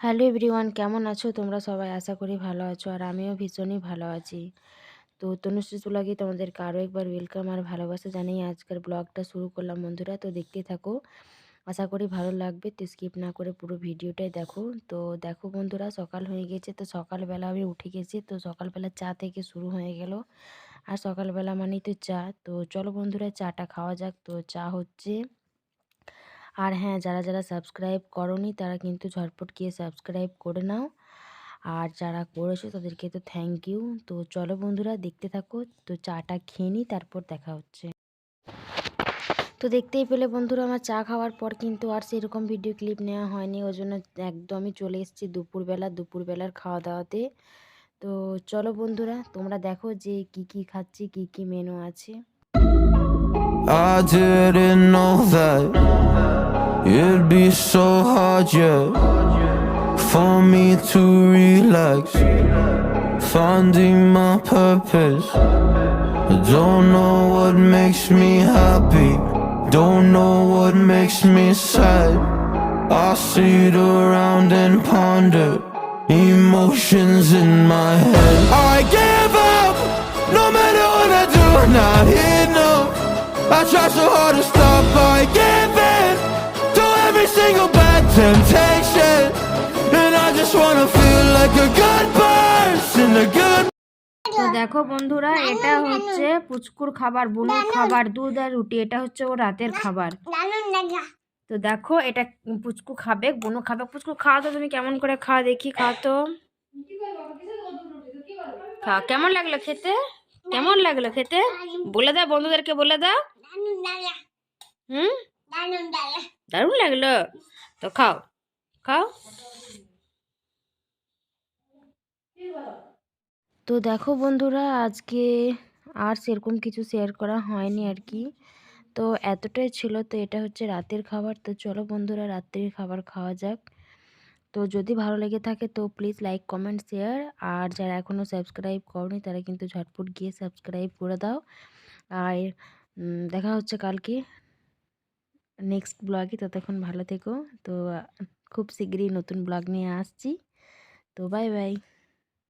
Hello everyone, কেমন আছো? তোমরা সবাই আশা করি ভালো আছো আর আমিও ভীষণই ভালো আছি। তো তনুশ্রী চুলাকে তোমাদেরকে আরও একবার ওয়েলকাম আর ভালোবাসা জানিয়ে আজকের ব্লগটা শুরু করলাম। বন্ধুরা, তো দেখতে থাকো, আশা করি ভালো লাগবে। তো স্কিপ না করে পুরো ভিডিওটাই দেখো। তো দেখো বন্ধুরা, সকাল হয়ে গেছে, তো সকালবেলা আমি উঠে গেছি, তো সকালবেলা চা থেকে শুরু হয়ে গেল। আর সকালবেলা মানেই তো চা। তো চলো বন্ধুরা, চাটা খাওয়া যাক। তো চা হচ্ছে আর হ্যাঁ যারা যারা সাবস্ক্রাইব করনি তারা কিন্তু ঝটপট গিয়ে সাবস্ক্রাইব করে নাও। আর যারা করেছ তাদেরকে তো থ্যাংক ইউ তো চলো বন্ধুরা দেখতে থাকো, তো চাটা খেয়ে নিই, তারপর দেখা হচ্ছে। তো দেখতেই পেলে বন্ধুরা আমার চা খাওয়ার পর কিন্তু আর সেরকম ভিডিও ক্লিপ নেওয়া হয়নি, ওই জন্য একদমই চলে এসেছি দুপুরবেলা, দুপুরবেলার খাওয়া দাওয়াতে তো চলো বন্ধুরা, তোমরা দেখো যে কি কি খাচ্ছি, কি কি মেনু আছে। I didn't know that it'd be so hard, yeah, for me to relax, finding my purpose. I don't know what makes me happy, don't know what makes me sad. I sit around and ponder emotions in my head. I give up, no matter what I do, not here. I try so hard to stop, I give in to every single bad temptation. And I just wanna feel like a good person, a good তো দেখো বন্ধুরা এটা হচ্ছে পুচকুর খাবার বুনুর খাবার দুধ আর রুটি এটা হচ্ছে ও রাতের খাবার। তো দেখো এটা পুচকু খাবে বুনু খাবে। পুচকু খাওয়া তো তুমি কেমন করে খাওয়া দেখি খাওয়া তো। কেমন লাগল খেতে? কেমন লাগল খেতে? বলে দাও, বন্ধুদেরকে বলে দাও। হুম? দারুণ লাগল। তো খাও খাও। তো দেখো বন্ধুরা, আজকে আর সেরকম কিছু শেয়ার করা হয়নি আর কি। তো এতটাই ছিল, তো এটা হচ্ছে রাতের খাবার। তো চলো বন্ধুরা, রাত্রির খাবার খাওয়া যাক। তো যদি ভালো লেগে থাকে তো প্লিজ লাইক কমেন্ট শেয়ার আর যারা এখনও সাবস্ক্রাইব করনি তারা কিন্তু ঝটপট গিয়ে সাবস্ক্রাইব করে দাও। আর দেখা হচ্ছে কালকে নেক্সট ব্লগে ততক্ষণ ভালো থেকো। তো, খুব শীঘ্রই নতুন ব্লগ নিয়ে আসছি। তো বাই বাই